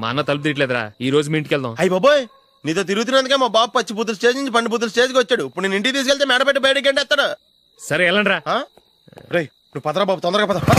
మా అన్న తలుపు తీయట్లేదురా. ఈ రోజు మీ ఇంటికి వెళ్దాం. అయ్యి బాబోయ్ నీతో తిరుగుతున్నందుకే మా బాబు పచ్చి బుద్ధుల స్టేజ్ నుంచి పండు బుద్ధుల స్టేజ్కి వచ్చాడు. ఇప్పుడు నేను ఇంటికి తీసుకెళ్తే మేడపెట్టి బయటకి ఎండేస్తాడు సరే వెళ్ళండి రా రే నువ్వు పదరా బాబు తొందరగా పద పద.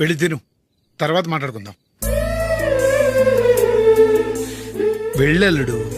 వెళ్ళి తిను. తర్వాత మాట్లాడుకుందాం. వెళ్ళల్లుడు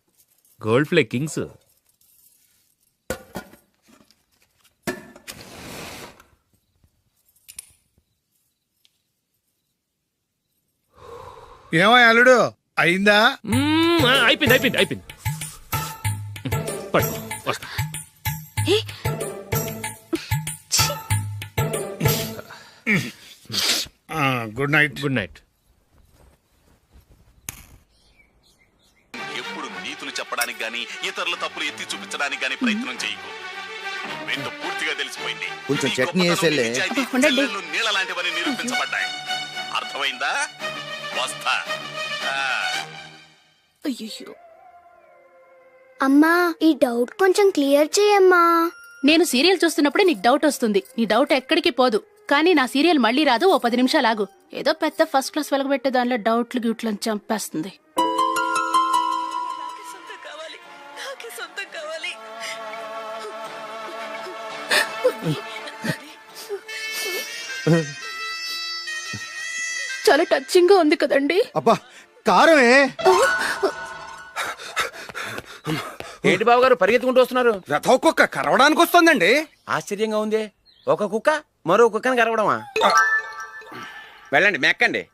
Gold flake kings. ఏమో అల్లుడు అయిందా? మ్మ్, ఆ, అయిపోయింది అయిపోయింది అయిపోయింది. వస్తా. Good night. Good night. గాని ఇతరుల తప్పులు ఎత్తి చూపించడానికి గాని ప్రయత్నం చేయకు. రెండు పూర్తిగా తెలిసిపోయింది. కొంచెం నీ చట్నీ గొప్పతనం, వేసేలే. నిజాయితీ, ఉండండి. చెల్లెళ్ళు నీళ్ళ లాంటివని నిరూపించబడ్డాయి. అర్థమైందా? వస్తా. ఆ. అయ్యయ్యో. అమ్మా ఈ డౌట్ కొంచెం క్లియర్ చేయమ్మా. నేను సీరియల్ చూస్తున్నప్పుడే నీకు డౌట్ వస్తుంది. నీ డౌట్ ఎక్కడికి పోదు. కానీ నా సీరియల్ మళ్ళీ రాదు ఓ పది నిమిషాలు ఆగు. ఏదో పెద్ద ఫస్ట్ క్లాస్ వెలగబెట్టే దానిలో డౌట్లు గ్యూట్లను చంపేస్తుంది. చాలా టచింగ్గా ఉంది కదండి. అబ్బా కారమే. ఏంటి బాబు గారు పరిగెత్తుకుంటూ వస్తున్నారు? రథ కుక్క కరవడానికి వస్తుందండి. ఆశ్చర్యంగా ఉంది. ఒక కుక్క మరో కుక్కని కరవడమా? వెళ్ళండి మెక్కండి.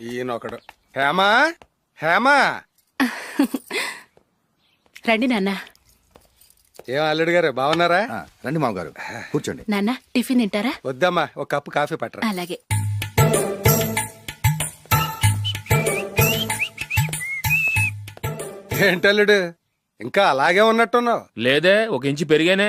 ఈయనొకడు. హేమా హేమా. రండి నాన్న. ఏం అల్లుడు గారు బాగున్నారా? రండి మామగారు కూర్చోండి. నాన్న టిఫిన్ తింటారా? వద్దమ్మా ఒక కప్పు కాఫీ పట్టరా. అలాగే. ఏంటల్లుడు ఇంకా అలాగే ఉన్నట్టున్నావు? లేదే ఒక ఇంచు పెరిగానే.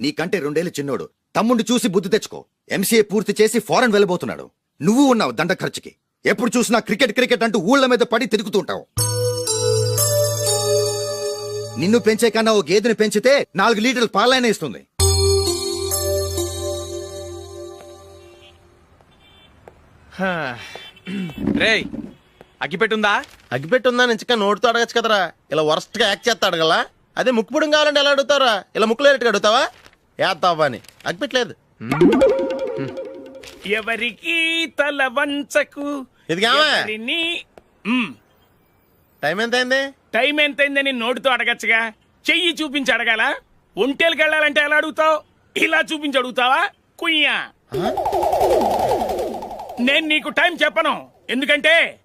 నీకంటే రెండేళ్ళు చిన్నోడు. తమ్ముండి చూసి బుద్ధి తెచ్చుకో. ఎంసీఏ పూర్తి చేసి ఫారెన్ వెళ్ళబోతున్నాడు. నువ్వు ఉన్నావు దండ ఖర్చుకి. ఎప్పుడు చూసినా క్రికెట్ క్రికెట్ అంటూ ఊళ్ళ మీద పడి తిరుగుతుంటావు నిన్ను పెంచే కన్నా ఓ గేదెని పెంచితే నాలుగు లీటర్లు పాలైన ఇస్తుంది. రేయ్ అగ్గిపెట్టుందా? అగ్గిపెట్టి ఉందా నుంచి నోటితో అడగచ్చు కదరా. ఇలా వరస్ట్గా యాక్ట్ చేస్తా అడగలా అదే ముక్కుపుడం కావాలంటే ఎలా అడుగుతారా ఇలా ముక్కులేటట్టు అడుగుతావా? ఏత్తావా అని అగ్గిపెట్టలేదు ఎవరికి తల వంచకు ఇది టైం ఎంత అయింది టైం ఎంతైందని నోటితో అడగచ్చుగా. చెయ్యి చూపించి అడగాల? ఒంటేలకు వెళ్ళాలంటే ఎలా అడుగుతావు? ఇలా చూపించి అడుగుతావా? కుయ్యా. నేను నీకు టైం చెప్పను. ఎందుకంటే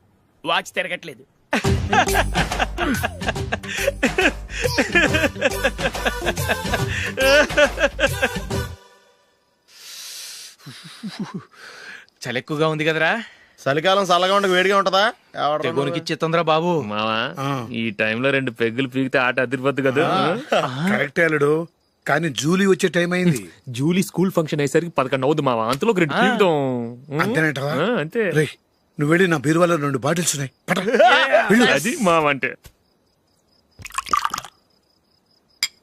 వాచ్ తిరగట్లేదు. చలి ఎక్కువగా ఉంది కదరా. చలికాలం చల్లగా ఉండక వేడిగా ఉంటదా? తెగోనికి? ఇచ్చేతుందిరా బాబు. మావా ఈ టైంలో రెండు పెగ్గులు పీకితే ఆట అదిరిపోద్దు కదా. కరెక్టే అల్లుడు. కానీ జూలీ వచ్చే టైం అయింది. జూలీ స్కూల్ ఫంక్షన్ అయ్యేసరికి పదకొండు అవుద్ది మావా. అంతలో ఒక రెండు పీకుదాం. అంతేనంటావా? ఆ, అంతే. రే నువ్వు వెళ్ళి నా బీరువాలో రెండు బాటిల్స్ ఉన్నాయి. అది మావ అంటే ఆహా. ఆ,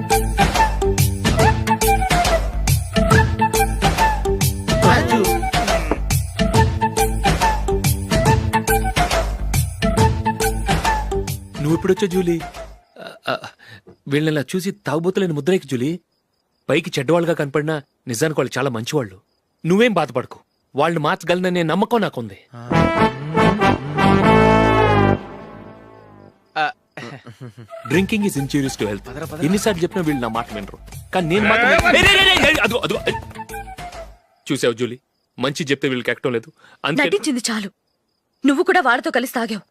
ఎప్పుడొచ్చా జూలీ? ఆ, ఆ, వీళ్ళని ఇలా చూసి తాగుబోతులేని ముద్రేకి జూలీ? పైకి చెడ్డవాళ్ళుగా కనపడినా నిజానికి వాళ్ళు చాలా మంచివాళ్ళు. నువ్వేం బాధపడకు. వాళ్ళని మార్చగలననే నమ్మకం నాకుంది. Drinking is injurious to health ఎన్నిసార్లు చెప్పినా వీళ్ళు నా మాట వినరు. కానీ నేను మాత్రం. చూసావు జూలీ? మంచి చెప్తే వీళ్ళకి ఎక్కడం లేదు. అంతే నటించింది చాలు. నువ్వు కూడా వాళ్ళతో కలిసి తాగావు.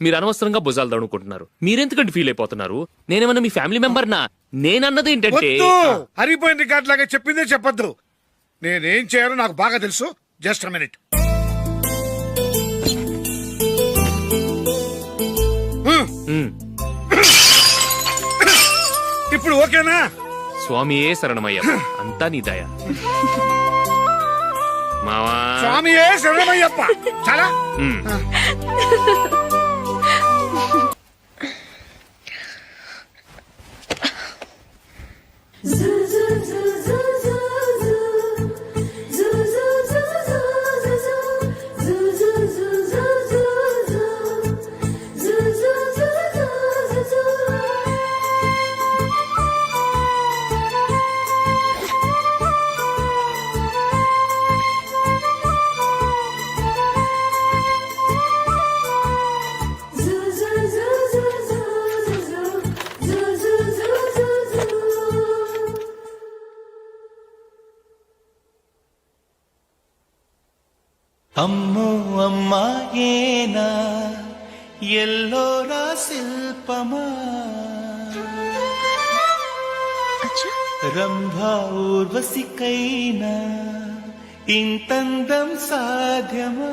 మీరు అనవసరంగా భుజాలు దడుకుంటున్నారు మీరెందుకంటే ఫీల్ అయిపోతున్నారు? నేనేమన్నా మీ ఫ్యామిలీ మెంబర్ నా నేనన్నది ఏంటంటే వద్దు! హరిపోయిన రికార్డ్ లాగా చెప్పిందే చెప్పొద్దు. నేనేం చేయాలో నాకు బాగా తెలుసు. జస్ట్ మినిట్ ఉమ్, ఇప్పుడు ఓకేనా? స్వామియే శరణమయ్య. అంతా నీ దయ. మావా. స్వామియే శరణమయ్యప్ప. చాలా? ఉమ్. శిల్పమా రంభా ఊర్వశికైనా? ఇంతందం సాధ్యమా?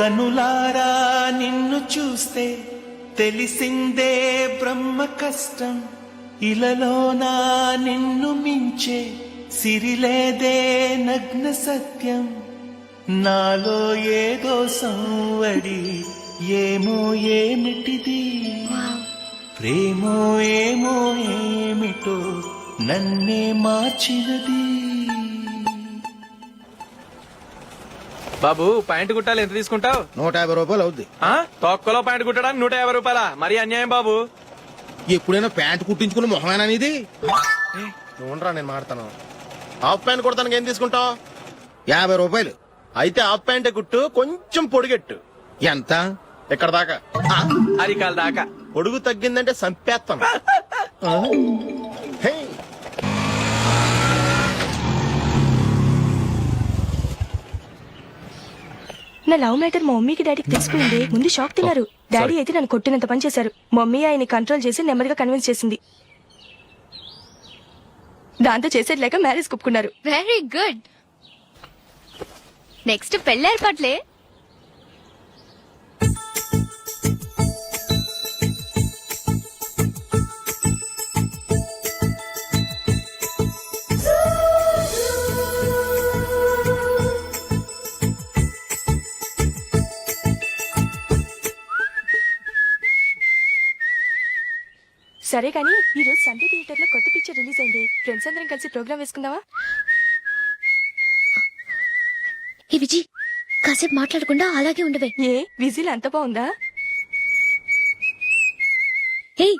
కనులారా నిన్ను చూస్తే తెలిసిందే బ్రహ్మ కష్టం. ఇలలోనా నిన్ను మించే సిరిలేదే నగ్న సత్యం. నాలో ఏదో సంవడి ఏమో ఏమిటిది? ప్రేమో ఏమో ఏమిటో నన్నే మార్చినది. బాబు పాయింట్ కుట్టాలి ఎంత తీసుకుంటావు? నూట యాభై రూపాయలు అవుద్ది. తొక్కలో పాయింట్ కుట్టడానికి నూట యాభై రూపాయల? మరి అన్యాయం బాబు. ఎప్పుడైనా ప్యాంట్ కుట్టించుకుని మొహమేనా ఇది ఉండరా నేను మాడతాను. హాఫ్ ప్యాంట్ కుడతానికి ఏం తీసుకుంటావు? యాభై రూపాయలు. అయితే హాఫ్ ప్యాంటే కుట్టు కొంచెం పొడిగెట్టు. ఎంత? ఇక్కడ దాకా? అరికాల దాకా. పొడుగు తగ్గిందంటే సంపేస్తాను హే. నా లవ్ మ్యాటర్ మా మమ్మీకి డాడీకి తెలిసిపోయింది. ముందు షాక్ తిన్నారు. డాడీ అయితే నన్ను కొట్టినంత పని చేశారు. మమ్మీ ఆయన్ని కంట్రోల్ చేసి నెమ్మదిగా కన్విన్స్ చేసింది. దాంతో చేసేది లేక మ్యారేజ్ కుప్పుకున్నారు వెరీ గుడ్ నెక్స్ట్ పెళ్ళి సరే కానీ ఈ రోజు సండే థియేటర్లో కొత్త పిక్చర్ రిలీజ్ అయింది. ఫ్రెండ్స్ అందరం కలిసి ప్రోగ్రామ్ వేసుకుందామా? ఈ విజి కాసేపు మాట్లాడకుండా అలాగే ఉండవే. ఏ విజిల్ అంత బాగుందా? ఏయ్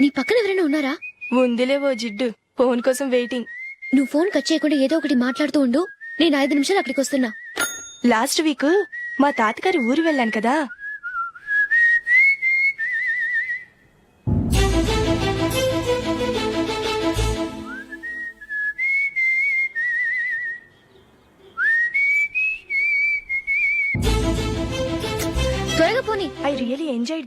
నీ పక్కన ఎవరైనా ఉన్నారా? ఉందిలే ఓ జిడ్డు ఫోన్ కోసం వెయిటింగ్ నువ్వు ఫోన్ కట్ చేయకుండా ఏదో ఒకటి మాట్లాడుతూ ఉండు. నేను ఐదు నిమిషాలు అక్కడికి వస్తున్నా. లాస్ట్ వీక్ మా తాతగారి ఊరు వెళ్ళాను కదా.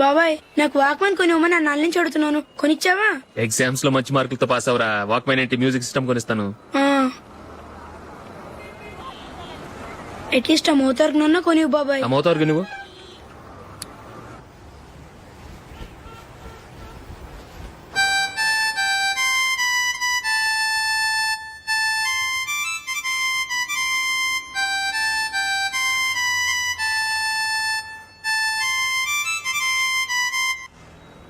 బాబాయ్ నాకు వాక్మన్ కొనివ్వమని నా నాన్న నుంచి అడుగుతున్నాను కొనిచ్చావా? ఎగ్జామ్స్లో మంచి మార్కులతో పాస్ అవరా వాక్మెన్ ఏంటి? Music system కొనిస్తాను. అట్లీస్ట్ ఆ మోతార్కు కొనివ్వు బాబాయ్. అమ్మవుతావు నువ్వు?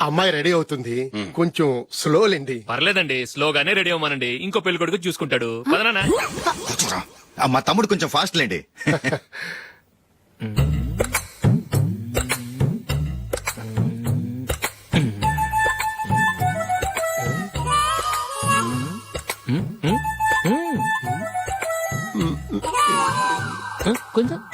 అమ్మాయి రెడీ అవుతుంది. కొంచెం స్లో లేండి. పర్లేదండి స్లోగానే రెడీ అవ్వమనండి. ఇంకో పెళ్ళి కొడుకు చూసుకుంటాడు. పదనా కూర్చోరా. ఆ, మా తమ్ముడు కొంచెం ఫాస్ట్ లేండి. కొంచెం.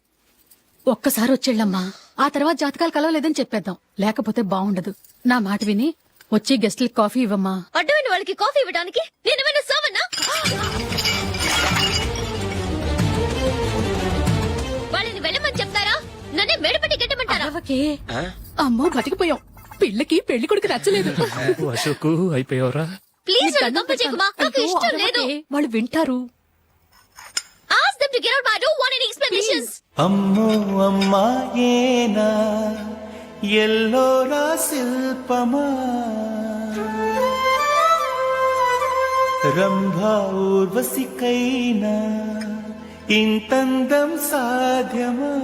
ఒక్కసారి వచ్చేళ్ళమ్మా ఆ తర్వాత జాతకాలు కలవలేదని చెప్పేద్దాం. లేకపోతే బాగుండదు నా మాట విని వచ్చి గెస్ట్లకి కాఫీ ఇవ్వమ్మా. అడ్డమైన వాళ్ళకి కాఫీ ఇవ్వడానికి నేనేమైనా సోమన్నా వాళ్ళని వెళ్ళమని చెప్తారా? నన్నే మేడపట్టి గెట్టమంటారా అరవకే అమ్మో బతికిపోయాం. పిల్లకి పెళ్ళి కొడుకు నచ్చలేదు. అశోక్ అయిపోయావరా. ప్లీజ్ నన్ను కంప చేయకుమా నాకు అయ్యో, ఇష్టం లేదు. వాళ్ళు వింటారు. Ask them to get out I don't want any explanations అమ్మో అమ్మాయేనా ఎల్లోరా శిల్పమా? రంభా ఊర్వశికైనా? ఇంతందం సాధ్యమా?